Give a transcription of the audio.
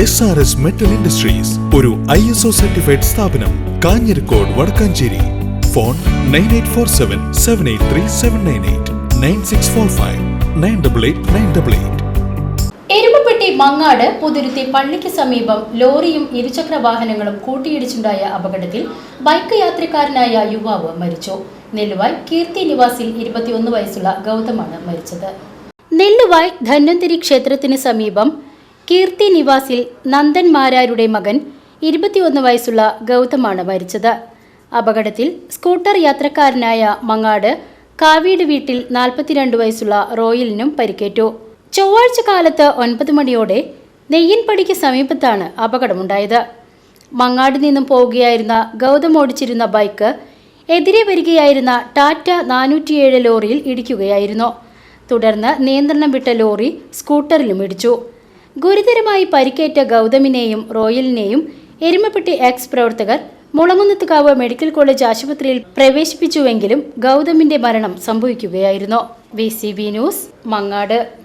S R S metal industries ഒരു I S O certified സ്ഥാപനം Kanjirakode Vadakkanchery. Phone nine eight four seven seven eight three seven nine eight nine six four five nine double eight nine double eight Erumapetty Mangad Puthuruthy പള്ളിക്ക് സമീപം ലോറിയും ഇരുചക്ര വാഹനങ്ങളും കൂട്ടിയിടിച്ചുണ്ടായ അപകടത്തിൽ bike യാത്രക്കാരനായ യുവാവ് മരിച്ചു. നെല്ലുവായ് കീർത്തി നിവാസിൽ ഇരുപത്തിയൊന്ന് വയസ്സുള്ള ഗൗതമാണ് മരിച്ചത്. നെല്ലുവായ് ധന്വന്തിരി ക്ഷേത്രത്തിന് സമീപം കീർത്തി നിവാസിൽ നന്ദൻ മാരാരുടെ മകൻ ഇരുപത്തിയൊന്ന് വയസ്സുള്ള ഗൗതമാണ് മരിച്ചത്. അപകടത്തിൽ സ്കൂട്ടർ യാത്രക്കാരനായ മങ്ങാട് കാവീട് വീട്ടിൽ നാൽപ്പത്തിരണ്ട് വയസ്സുള്ള റോയലിനും പരിക്കേറ്റു. ചൊവ്വാഴ്ച കാലത്ത് ഒൻപത് മണിയോടെ നെയ്യൻപടിക്ക് സമീപത്താണ് അപകടമുണ്ടായത്. മങ്ങാട് നിന്നും പോവുകയായിരുന്ന ഗൗതം ഓടിച്ചിരുന്ന ബൈക്ക് എതിരെ വരികയായിരുന്ന ടാറ്റ നാനൂറ്റിയേഴ് ലോറിയിൽ ഇടിക്കുകയായിരുന്നു. തുടർന്ന് നിയന്ത്രണം വിട്ട ലോറി സ്കൂട്ടറിലും ഇടിച്ചു. ഗുരുതരമായി പരിക്കേറ്റ ഗൗതമിനെയും റോയലിനെയും എരുമപ്പെട്ടി എക്സ് പ്രവർത്തകർ മുളങ്ങുന്നത്തുകാവ് മെഡിക്കൽ കോളേജ് ആശുപത്രിയിൽ പ്രവേശിപ്പിച്ചുവെങ്കിലും ഗൗതമിന്റെ മരണം സംഭവിക്കുകയായിരുന്നു. B news Mangad.